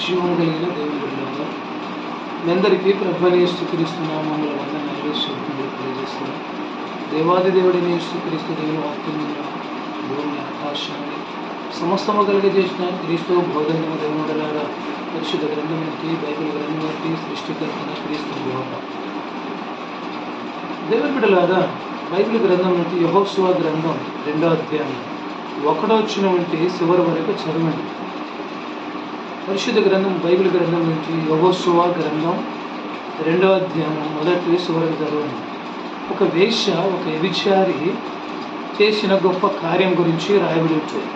శివుడైన దేవుడు మీ అందరికీ ప్రభుని స్థుతిస్తున్నామముల వందనాలు శుభ్రులు తెలియజేస్తున్నాం. దేవాది దేవుడిని స్థుతిస్తూ దేవుని వాక్యం భూమి ఆకాశాన్ని సమస్తము కలిగజేసిన క్రీస్తు బోధన దేవుడలాగా పరిశుద్ధ గ్రంథం బట్టి బైబిల్ గ్రంథం బట్టి సృష్టికర్తన క్రీస్తు దేవత దేవుని బిడ్డలారా బైబిల్ గ్రంథం నుండి యహోత్సవ గ్రంథం రెండో అధ్యాయం. ఒకటో వచ్చిన వంటి చివరి వరకు చదవండి. పరిశుద్ధ గ్రంథం బైబిల్ గ్రంథం నుంచి యహోశివ గ్రంథం రెండో అధ్యాయం మొదటి చివరికి చదవండి ఒక వేష ఒక వ్యభిచారి చేసిన గొప్ప కార్యం గురించి రాయబడి ఉంటుంది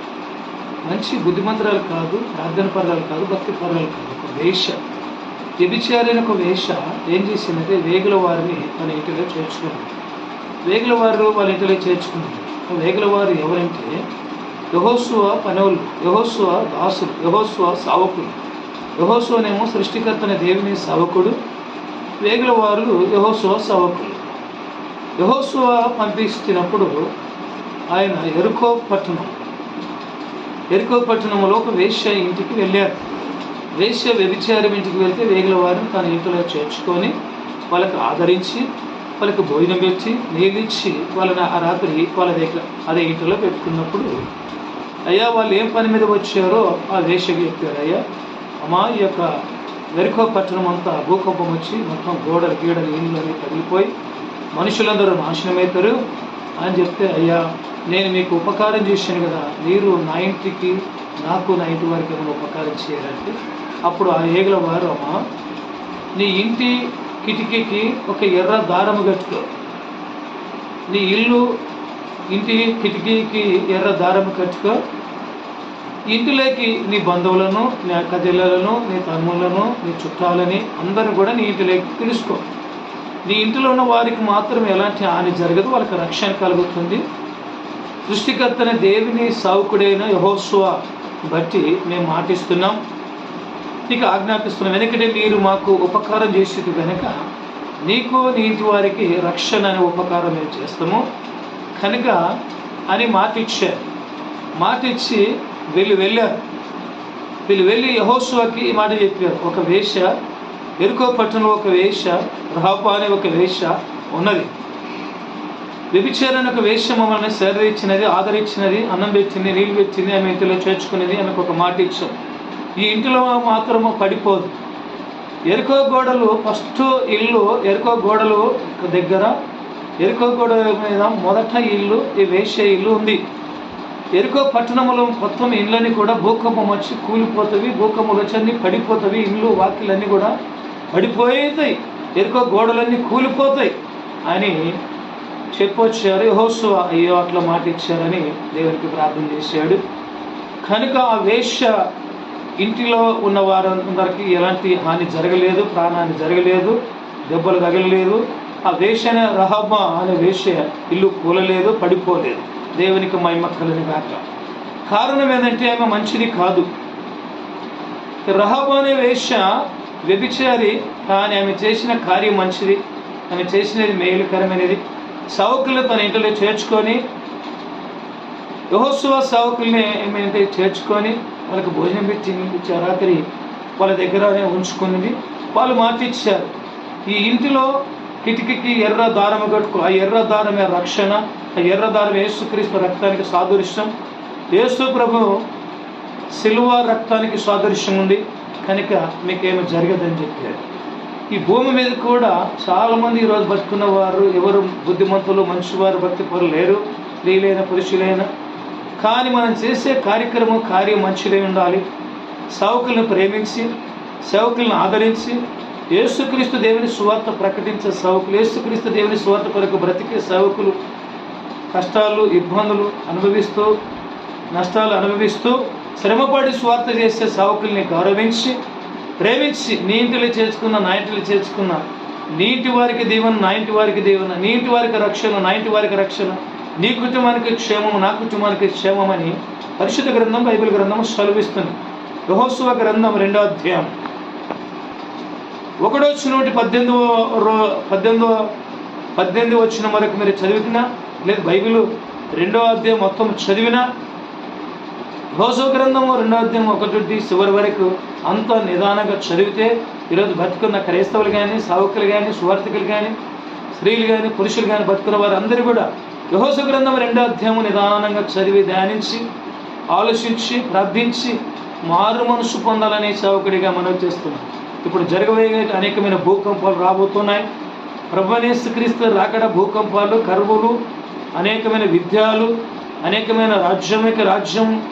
మంచి బుద్ధిమంతరాలు కాదు ప్రార్థన పర్వాలు కాదు భక్తి పర్వాలు కాదు. ఒక వేష వ్యభిచారైన ఒక వేష ఏం చేసిందంటే వేగుల వారిని తన ఇంటిలో చేర్చుకున్నారు వేగుల వారు వాళ్ళ ఇంటిలో చేర్చుకున్నారు. వేగుల వారు ఎవరంటే యహోస్వ పనవులు యహోస్వ దాసులు యహోస్వ సావకులు. యహోస్వనేమో సృష్టికర్తన దేవుని సావకుడు. వేగుల వారు యహోస్వ సావకులు. యహోస్వ పంపిస్తున్నప్పుడు ఆయన ఎరుకో పట్టణం ఎరుకో పట్టణంలో ఒక వేశ్య ఇంటికి వెళ్ళారు. వేశ్య వ్యభిచారం ఇంటికి వెళ్తే వేగుల వారిని తన ఇంటిలో చేర్చుకొని వాళ్ళకి ఆదరించి వాళ్ళకి భోజనం పెట్టి నీళ్ళిచ్చి వాళ్ళని ఆ రాత్రి వాళ్ళ దగ్గర అదే ఇంటిలో పెట్టుకున్నప్పుడు అయ్యా వాళ్ళు ఏం పని మీద వచ్చారో ఆ వేషకి చెప్పారు. అయ్యా అమ్మా ఈ యొక్క వెరుకో పట్టణం అంతా భూకంపం వచ్చి మొత్తం గోడలు గీడలు ఇండ్లు అన్ని తగిలిపోయి మనుషులందరూ నాశనమవుతారు అని చెప్తే అయ్యా నేను మీకు ఉపకారం చేశాను కదా మీరు నా ఇంటికి నాకు నా ఇంటి వారికి ఏమైనా ఉపకారం చేయాలంటే అప్పుడు ఆ ఏగల వారు అమ్మ నీ ఇంటి కిటికీకి ఒక ఎర్ర దారము కట్టుకో. నీ ఇల్లు ఇంటి కిటికీకి ఎర్ర దారము కట్టుకో. ఇంటిలోకి నీ బంధువులను నీ అక్కచెల్లెలను నీ తమ్ములను నీ చుట్టాలని అందరూ కూడా నీ ఇంటిలోకి పిలుచుకో. నీ ఇంటిలో ఉన్న వారికి మాత్రం ఎలాంటి హాని జరగదు వాళ్ళకి రక్షణ కలుగుతుంది. సృష్టికర్తన దేవిని సావుకుడైన యహోస్వ బట్టి మేము మాటిస్తున్నాం. నీకు ఆజ్ఞాపిస్తున్నాం వెనకటే మీరు మాకు ఉపకారం చేసేది వెనుక నీకు నీ ఇంటి వారికి రక్షణ అనే ఉపకారం మేము చేస్తాము. కనుక అని మాట ఇచ్చారు మాట ఇచ్చి వీళ్ళు వెళ్ళారు. వీళ్ళు వెళ్ళి యహోస్వాకి ఈ మాట చెప్పారు. ఒక వేష ఎరుకో పట్టణంలో ఒక వేష రహాపా అనే ఒక వేష ఉన్నది. వ్యభిచారాన్ని ఒక వేష మమ్మల్ని సేదరించినది ఆదరించినది అన్నం పెట్టింది నీళ్ళు పెట్టింది ఆమె ఇంటిలో చేర్చుకునేది అని ఒక మాట ఇచ్చాం ఈ ఇంటిలో మాత్రము పడిపోదు. ఎరుకో గోడలు ఫస్ట్ ఇల్లు ఎరుకో గోడలు దగ్గర ఎరుకో గోడ మీద మొదట ఇల్లు ఈ వేశ్య ఇల్లు ఉంది. ఎరుకో పట్టణంలో మొత్తం ఇళ్ళని కూడా భూకంపం వచ్చి కూలిపోతుంది భూకంపం వచ్చి అన్ని ఇల్లు వాకిలన్నీ కూడా పడిపోతాయి ఎరుకో గోడలన్నీ కూలిపోతాయి. అని చెప్పొచ్చారు. యెహోషువ అయ్యో అట్లా మాట ఇచ్చారని దేవునికి ప్రార్థన చేశాడు. కనుక ఆ వేశ్య ఇంటిలో ఉన్న వారందరికీ ఎలాంటి హాని జరగలేదు ప్రాణాన్ని జరగలేదు దెబ్బలు తగలలేదు. ఆ వేషన రహమ అనే వేష ఇల్లు కూలలేదు పడిపోలేదు. దేవునికి మహిమ కలని గాక. కారణం ఏంటంటే ఆమె మంచిది కాదు. రహబ అనే వేష వ్యభిచారి కానీ ఆమె చేసిన కార్యం మంచిది. ఆమె చేసినది మేలుకరమైనది. సౌకులు తన ఇంటిలో చేర్చుకొని యహోత్సవ సౌకుల్ని ఏమైతే చేర్చుకొని వాళ్ళకి భోజనం పెట్టి ఇచ్చారు రాత్రి వాళ్ళ దగ్గరనే ఉంచుకున్నది. వాళ్ళు మాట ఇచ్చారు ఈ ఇంటిలో కిటికీకి ఎర్ర దారం కట్టుకో ఆ ఎర్ర దారమే రక్షణ ఆ ఎర్ర దారం యేసుక్రీస్తు రక్తానికి సాదృశ్యం. యేసు ప్రభు సిల్వ రక్తానికి సాదృశ్యం ఉంది కనుక మీకేమి జరగదని చెప్పారు. ఈ భూమి మీద కూడా చాలామంది ఈరోజు బతుకున్న వారు ఎవరు బుద్ధిమంతులు మంచివారు భక్తి పరులు లేరు. స్త్రీలైన పురుషులైన కానీ మనం చేసే కార్యక్రమం కార్యం మంచిదే ఉండాలి. సేవకులను ప్రేమించి సేవకులను ఆదరించి యేసుక్రీస్తు దేవుని సువార్త ప్రకటించే సేవకులు యేసుక్రీస్తు దేవుని సువార్త కొరకు బ్రతికే సేవకులు కష్టాలు ఇబ్బందులు అనుభవిస్తూ నష్టాలు అనుభవిస్తూ శ్రమపడి స్వార్థ చేసే సేవకుల్ని గౌరవించి ప్రేమించి నీ ఇంటిలో చేర్చుకున్న నా ఇంటిలో చేర్చుకున్న నీటి వారికి దీవెన నా ఇంటి వారికి దీవెన నీ ఇంటి వారికి రక్షణ నా ఇంటి వారికి రక్షణ నీ కుటుంబానికి క్షేమము నా కుటుంబానికి క్షేమమని పరిశుద్ధ గ్రంథం బైబిల్ గ్రంథం సెలవిస్తుంది. యహోత్సవ గ్రంథం రెండో అధ్యాయం. ఒకటో వచ్చినోటి పద్దెనిమిదవ రో పద్దెనిమిదో పద్దెనిమిది వచ్చిన వరకు మీరు చదివినా లేదు బైబిల్ రెండో అధ్యాయం మొత్తం చదివినా యహోత్సవ గ్రంథము రెండో అధ్యాయం ఒకటి చివరి వరకు అంత నిదానంగా చదివితే ఈరోజు బతుకున్న క్రైస్తవులు కానీ సావుకులు కానీ సువార్థికులు కానీ స్త్రీలు కానీ పురుషులు కానీ బతుకున్న వారందరూ కూడా యహోసు గ్రంథం రెండో అధ్యాయం నిదానంగా చదివి ధ్యానించి ఆలోచించి ప్రార్థించి మారు మనసు పొందాలనే సేవకుడిగా మనం చేస్తున్నాం. ఇప్పుడు జరగబోయే అనేకమైన భూకంపాలు రాబోతున్నాయి. ప్రభునేసు క్రీస్తు రాకడ భూకంపాలు కరువులు అనేకమైన విద్యాలు అనేకమైన రాజ్యమిక రాజ్యం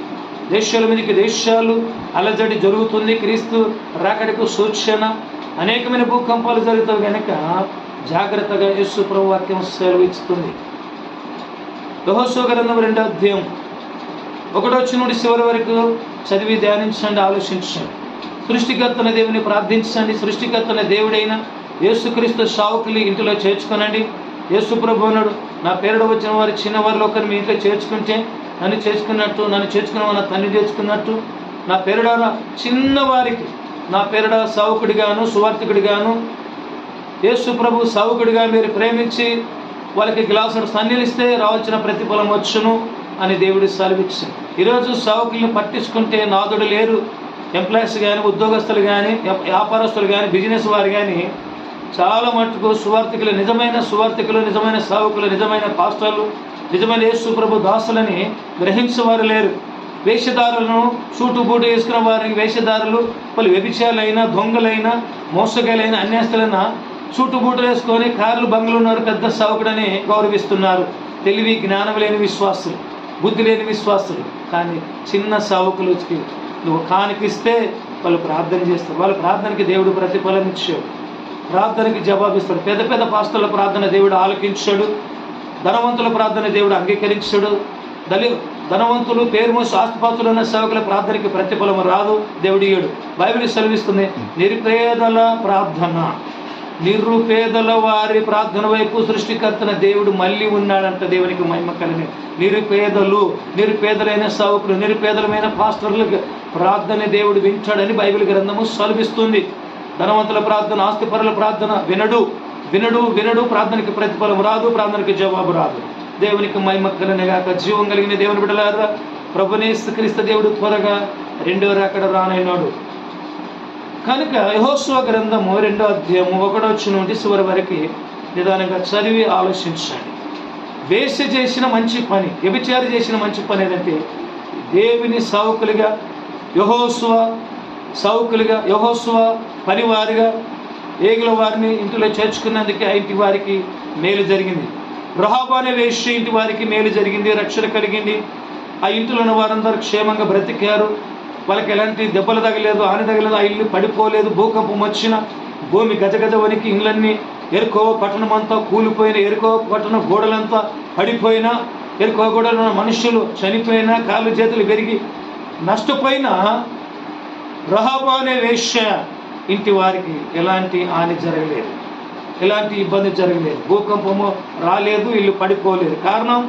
దేశాల మీదకి దేశాలు అలజడి జరుగుతుంది. క్రీస్తు రాకడకు సూచన అనేకమైన భూకంపాలు జరుగుతాయి కనుక జాగ్రత్తగా యేసు ప్రభు వాక్యం సెలవిస్తుంది. యహోశో గ్రంథం రెండో అధ్యాయం. ఒకటో వచ్చి చివరి వరకు చదివి ధ్యానించండి ఆలోచించండి. సృష్టికర్తన దేవుని ప్రార్థించండి. సృష్టికర్తన దేవుడైన యేసుక్రీస్తు సావుకులు ఇంటిలో చేర్చుకోనండి. యేసు ప్రభు నా పేరుడు వచ్చిన వారి చిన్నవారిలో ఒకరు మీ ఇంట్లో చేర్చుకుంటే నన్ను చేర్చుకున్నట్టు నన్ను చేర్చుకున్న నా తండ్రి చేర్చుకున్నట్టు. నా పేరుడ చిన్నవారికి నా పేరుడ సావుకుడిగాను సువార్థికుడిగాను. యేసు ప్రభు సావుకుడిగా మీరు ప్రేమించి వాళ్ళకి గ్లాసుడు సన్నిలిస్తే రావాల్సిన ప్రతిఫలం వచ్చును అని దేవుడి సెలవిచ్చి ఈరోజు సావుకుల్ని పట్టించుకుంటే నాదుడు లేరు. ఎంప్లాయీస్ కానీ ఉద్యోగస్తులు కానీ వ్యాపారస్తులు కానీ బిజినెస్ వారు కానీ చాలా మటుకు సువార్థికులు నిజమైన సువార్థికులు నిజమైన సావుకులు నిజమైన పాస్టర్లు నిజమైన యేసు ప్రభు దాసులని గ్రహించేవారు లేరు. వేషధారులను సూటు బూటు వేసుకున్న వారికి వేషధారులు పలు వ్యభిచారులైనా దొంగలైనా మోసగాలైన అన్యాస్తులైన సూటు వేసుకొని కార్లు బంగ్లు ఉన్నారు పెద్ద సావుకుడని గౌరవిస్తున్నారు. తెలివి జ్ఞానం లేని విశ్వాసులు బుద్ధి లేని విశ్వాసులు. కానీ చిన్న సావుకులకి నువ్వు కానికిస్తే వాళ్ళు ప్రార్థన చేస్తారు. వాళ్ళ ప్రార్థనకి దేవుడు ప్రతిఫలం ఇచ్చాడు. ప్రార్థనకి జవాబిస్తాడు. పెద్ద పెద్ద పాస్తుల ప్రార్థన దేవుడు ఆలకించాడు. ధనవంతుల ప్రార్థన దేవుడు అంగీకరించాడు. దళి ధనవంతులు పేరు మోసి ఆస్తిపాస్తులు ఉన్న సేవకుల ప్రార్థనకి ప్రతిఫలం రాదు. దేవుడు బైబిల్ సెలవిస్తుంది నిరుపేదల ప్రార్థన నిరుపేదల వారి ప్రార్థన వైపు సృష్టికర్తన దేవుడు మళ్ళీ ఉన్నాడంట దేవునికి మహిమ కలిగి. నిరుపేదలు నిరుపేదలైన సేవకులు నిరుపేదలమైన పాస్టర్లకు ప్రార్థన దేవుడు వింటాడని బైబిల్ గ్రంథము సలభిస్తుంది ధనవంతుల ప్రార్థన ఆస్తిపరుల ప్రార్థన వినడు. వినడు వినడు ప్రార్థనకి ప్రతిఫలం రాదు ప్రార్థనకి జవాబు రాదు. దేవునికి మహిమ కలిగినగాక జీవం కలిగిన దేవుని బిడ్డలారా ప్రభునేసు క్రీస్తు దేవుడు త్వరగా రెండో రాకడ రానైనాడు కనుక యహోస్వ గ్రంథము రెండో అధ్యాయము ఒకటో వచ్చి నుండి చివరి వరకు నిదానంగా చదివి ఆలోచించండి. వేష చేసిన మంచి పని వ్యభిచారి చేసిన మంచి పని ఏదంటే దేవుని సావుకులుగా యహోస్వ సావుకులుగా యహోస్వ పనివారిగా ఏగుల వారిని ఇంటిలో చేర్చుకున్నందుకే ఇంటి వారికి మేలు జరిగింది. రహాబా అనే వేష్య ఇంటి వారికి మేలు జరిగింది రక్షణ కలిగింది. ఆ ఇంటిలో ఉన్న వారందరూ క్షేమంగా బ్రతికారు. వాళ్ళకి ఎలాంటి దెబ్బలు తగలేదు హాని తగలేదు ఆ ఇల్లు పడిపోలేదు భూకంపం వచ్చిన భూమి గజగజ వనికి ఇండ్లన్నీ ఎరుకో పట్టణం అంతా కూలిపోయిన ఎరుకో పట్టణ గోడలంతా పడిపోయినా ఎరుకో గోడలు మనుషులు చనిపోయినా కాళ్ళు చేతులు పెరిగి నష్టపోయినా రహాబా అనే వేష్య ఇంటి వారికి ఎలాంటి హాని జరగలేదు. ఎలాంటి ఇబ్బంది జరగలేదు. భూకంపము రాలేదు ఇల్లు పడిపోలేదు. కారణం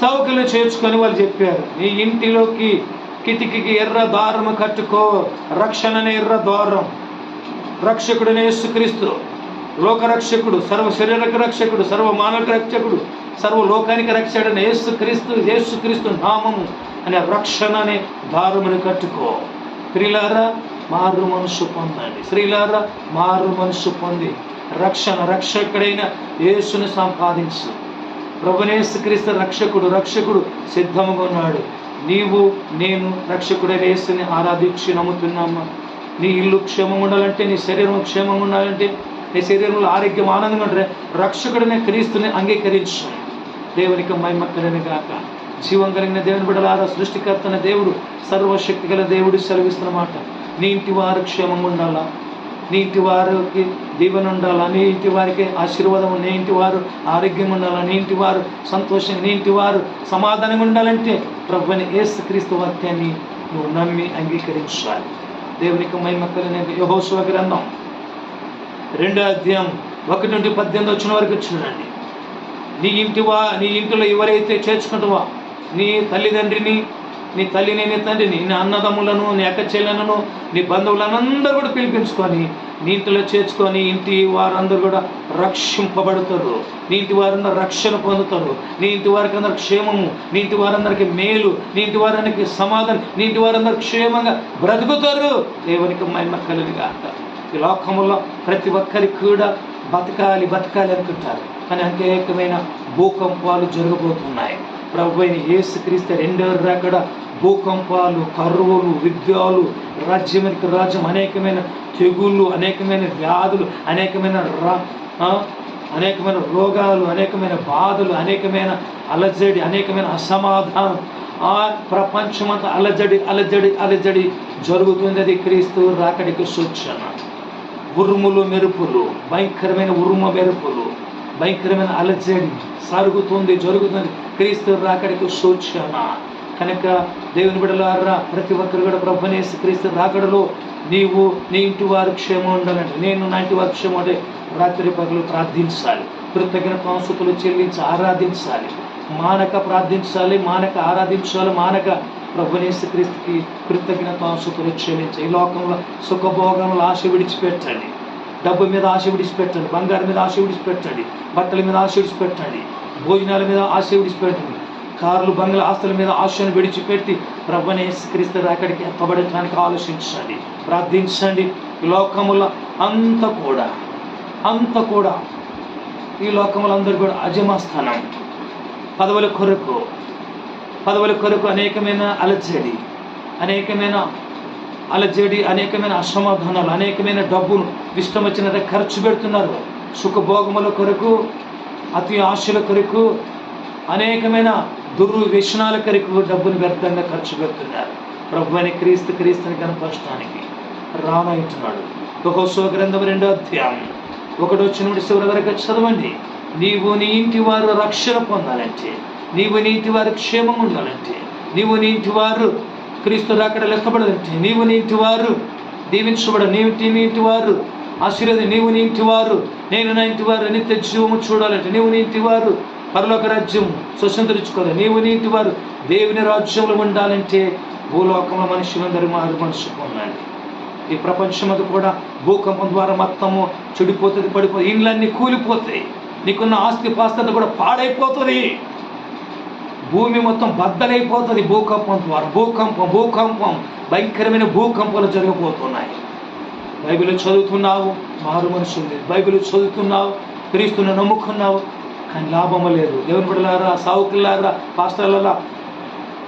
సౌకర్యం చేర్చుకొని వాళ్ళు చెప్పారు నీ ఇంటిలోకి కిటికీకి ఎర్ర దారము కట్టుకో. రక్షణనే ఎర్ర ద్వారం. రక్షకుడనే యేసుక్రీస్తు లోకరక్షకుడు సర్వ శరీరక రక్షకుడు సర్వ మానవ రక్షకుడు సర్వ లోకానికి రక్షకుడైన యేసుక్రీస్తు యేసుక్రీస్తు నామము అనే రక్షణ అనే దారమును కట్టుకో. స్త్రీలారా మారు మనసు పొందండి. స్త్రీలారా మారు మనసు పొంది. రక్షణ రక్షకుడైన యేసుని సంపాదించు. ప్రభునేసుక్రీస్తు రక్షకుడు రక్షకుడు సిద్ధముగా ఉన్నాడు. నీవు నేను రక్షకుడైన యేసుని ఆరాధించి నమ్ముతున్నామా? నీ ఇల్లు క్షేమం ఉండాలంటే నీ శరీరం క్షేమంగా ఉండాలంటే నీ శరీరంలో ఆరోగ్యం ఆనందంగా ఉంటే రక్షకుడనే క్రీస్తుని అంగీకరించు. దేవునికి మహిమ కలిగిన గాక. జీవం కలిగిన దేవుని బిడలారా సృష్టికర్తన దేవుడు సర్వశక్తి గల దేవుడు సెలవిస్తున్న మాట. నీ ఇంటి వారు క్షేమంగా ఉండాలా? నీ ఇంటి వారికి దీవెన ఉండాలా? నీ ఇంటి వారికి ఆశీర్వాదం నీ ఇంటి వారు ఆరోగ్యం ఉండాలా? నీ ఇంటి వారు సంతోషం నీ ఇంటి వారు సమాధానంగా ఉండాలంటే ప్రభుని ఏసు క్రీస్తు వాక్యాన్ని నువ్వు నమ్మి అంగీకరించాలి. దేవునికి మహిమ యహోశివ గ్రంథం. రెండో అధ్యాయం ఒకటి నుండి పద్దెనిమిది వచ్చిన వరకు చూడండి. నీ ఇంటివా నీ ఇంటిలో ఎవరైతే చేర్చుకుంటావా నీ తల్లిదండ్రిని నీ తల్లిని నీ తండ్రిని నీ అన్నదమ్ములను నీ అక్క చెల్లెలను నీ బంధువులను అందరూ కూడా పిలిపించుకొని నీ ఇంటిలో చేర్చుకొని ఇంటి వారందరూ కూడా రక్షింపబడతారు. నీ ఇంటి వారందరూ రక్షణ పొందుతారు. నీ ఇంటి వారికి అందరికి క్షేమము నీ ఇంటి వారందరికి మేలు నీ ఇంటి వారందరికి సమాధానం నీ ఇంటి వారందరూ క్షేమంగా బ్రతుకుతారు. దేవునికి మహిమ కలిగిగా ఈ లోకంలో ప్రతి ఒక్కరికి కూడా బతకాలి బతకాలి అనుకుంటారు. కానీ అనేకమైన భూకంపాలు జరగబోతున్నాయి. ప్రభు అయిన యేసుక్రీస్తు రెండో రాకడ భూకంపాలు కరువులు విద్యాలు రాజ్యమునికి రాజ్యం అనేకమైన తెగుళ్ళు అనేకమైన వ్యాధులు అనేకమైన రా అనేకమైన రోగాలు అనేకమైన బాధలు అనేకమైన అలజడి అనేకమైన అసమాధానం. ఆ ప్రపంచమంతా అలజడి అలజడి అలజడి జరుగుతుంది అది క్రీస్తు రాకడికి సూచన. ఉరుములు మెరుపులు భయంకరమైన ఉరుమ మెరుపులు భయంకరమైన అలజడి సాగుతుంది జరుగుతుంది. క్రీస్తు రాకడికి సూచన కనుక దేవుని బిడలారా ప్రతి ఒక్కరు కూడా ప్రభునేసి క్రీస్తు రాకడలో నీవు నీ ఇంటి వారు క్షేమం ఉండాలంటే నేను నా ఇంటి వారి క్షేమం అంటే రాత్రి పగలు ప్రార్థించాలి. కృతజ్ఞ కాంసుకులు చెల్లించి ఆరాధించాలి. మానక ప్రార్థించాలి మానక ఆరాధించాలి మానక ప్రభునేసి క్రీస్తుకి కృతజ్ఞతాంశకులు చెల్లించాలి ఈ లోకంలో సుఖభోగంలో ఆశ విడిచిపెట్టండి. డబ్బు మీద ఆశ విడిచిపెట్టండి బంగారం మీద ఆశ విడిచిపెట్టండి బట్టల మీద ఆశ విడిచిపెట్టండి భోజనాల మీద ఆశ విడిచిపెట్టండి కార్లు బంగ్ల ఆస్తుల మీద ఆశను విడిచిపెట్టి ప్రభునే క్రీస్తు అక్కడికి ఎత్తబడటానికి ఆలోచించండి ప్రార్థించండి. లోకముల అంత కూడా అంత కూడా ఈ లోకములందరూ కూడా అజమస్థానం. పదవుల కొరకు పదవుల కొరకు అనేకమైన అలజడి అనేకమైన అలజడి అనేకమైన అసమాధానాలు అనేకమైన డబ్బును ఇష్టం వచ్చినట్టు ఖర్చు పెడుతున్నారు. సుఖభోగముల కొరకు అతి ఆశల కొరకు అనేకమైన దుర్వ్యసనాల కొరకు డబ్బును వ్యర్థంగా ఖర్చు పెడుతున్నారు. ప్రభు అని క్రీస్తు క్రీస్తుని కనపరచడానికి రానంటున్నాడు యెహోషువ గ్రంథం రెండో అధ్యాయం. ఒకటి వచ్చిన చివరి వరకు చదవండి. నీవు నీ ఇంటి వారు రక్షణ పొందాలంటే నీవు నీ ఇంటి వారు క్షేమం ఉండాలంటే నీవు నీ ఇంటి వారు క్రీస్తు రాకడ లెక్కబడదంటే నీవు నీ ఇంటి వారు దీవించబడ నీవు నీ ఇంటి వారు ఆశీర్వాదం నీవు నీ ఇంటి వారు నేను నా ఇంటి వారు నిత్య జీవము చూడాలంటే నీవు నీ ఇంటి వారు పరలోక రాజ్యం స్వతంత్రించుకోవాలి. నీవు నీ ఇంటి వారు దేవుని రాజ్యంలో ఉండాలంటే భూలోకంలో మనుషులందరూ మారు మనసు ఈ ఈ అది కూడా భూకంపం ద్వారా మొత్తము చెడిపోతుంది పడిపోతుంది. ఇండ్లన్నీ కూలిపోతాయి. నీకున్న ఆస్తి పాస్తి కూడా పాడైపోతుంది. భూమి మొత్తం బద్దలైపోతుంది. భూకంపం ద్వారా భూకంపం భూకంపం భయంకరమైన భూకంపాలు జరగబోతున్నాయి. బైబిల్ చదువుతున్నావు మారు మనసు ఉంది. బైబిల్ చదువుతున్నావు క్రీస్తుని నమ్ముకున్నావు కానీ లాభం లేదు. దేవుని బిడ్డలారా సావుకులారా పాస్టర్లరా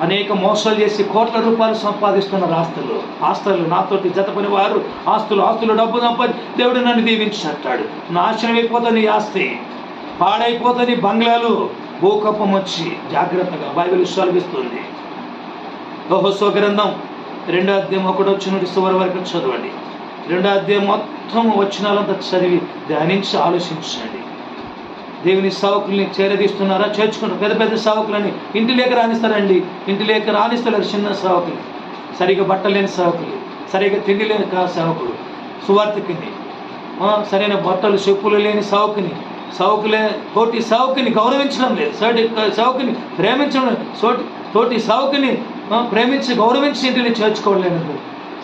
అనేక మోసాలు చేసి కోట్ల రూపాయలు సంపాదిస్తున్నారు ఆస్తులు ఆస్తులు నాతోటి జతపని వారు ఆస్తులు ఆస్తులు డబ్బు సంపాది దేవుడు నన్ను దీవించంటాడు నాశనం అయిపోతుంది ఈ ఆస్తి పాడైపోతుంది బంగ్లాలు. భూకంపం వచ్చి జాగ్రత్తగా బైబిల్ సెలవిస్తుంది యెహోషువ గ్రంథం రెండో అధ్యాయం ఒకటి వచ్చిన నుండి చివరి వరకు చదవండి. రెండో అధ్యాయం మొత్తం వచ్చినాలంతా చదివి ధ్యానించి ఆలోచించండి. దేవుని సావకుల్ని చేరదీస్తున్నారా? చేర్చుకుంటారు? పెద్ద పెద్ద సావకులని ఇంటి లేక రాణిస్తారండి ఇంటి లేక రాణిస్తారు చిన్న సావకులు. సరిగా బట్టలేని సావకులు. సరిగా తిండి లేని కా సేవకుడు సువార్థికుని సరైన బట్టలు చెప్పులు లేని సావుకుని సౌకులే తోటి సౌకిని గౌరవించడం లేదు. సోటి సౌకిని ప్రేమించడం లేదు. సోటి తోటి సావుకుని ప్రేమించి గౌరవించి ఇంటిని చేర్చుకోవలేదు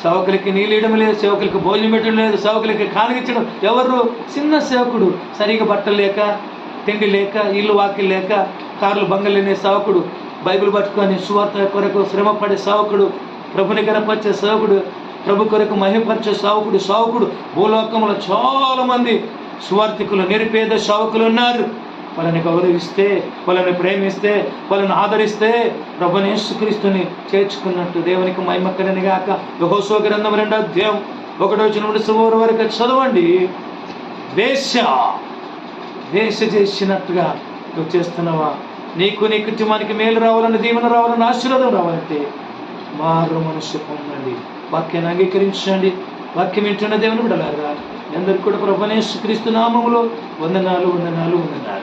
సేవకులకి నీళ్ళు ఇవ్వడం లేదు సేవకులకి భోజనం పెట్టడం లేదు సేవకులకి కానిగించడం ఎవరు? చిన్న సేవకుడు. సరిగా బట్టలు లేక తిండి లేక ఇల్లు వాకిలు లేక కార్లు బంగలేని సేవకుడు. బైబిల్ పట్టుకొని సువార్త కొరకు శ్రమ పడే సేవకుడు. ప్రభుని కనపరిచే సేవకుడు ప్రభు కొరకు మహిమపరిచే సావుకుడు సావుకుడు. భూలోకంలో చాలామంది సువార్థికులు నిరుపేద శావకులు ఉన్నారు. వాళ్ళని గౌరవిస్తే వాళ్ళని ప్రేమిస్తే వాళ్ళని ఆదరిస్తే ప్రభుని యేసుక్రీస్తుని చేర్చుకున్నట్టు దేవునికి మహిమక్కడని గాక. యహోసో గ్రంథం రెండో అధ్యాయం ఒకటో వచ్చిన నుండి వరకు చదవండి. వేశ్య వేష చేసినట్టుగా నువ్వు చేస్తున్నావా? నీకు నీ కుటుంబానికి మేలు రావాలని దీవెన రావాలని ఆశీర్వాదం రావాలంటే మారు మనసు పొందండి. వాక్యాన్ని అంగీకరించండి. వాక్యం వింటున్న దేవుని బిడలారా అందరికి కూడా ప్రభనేసు క్రీస్తు నామములో వందనాలు వందనాలు వందనాలు.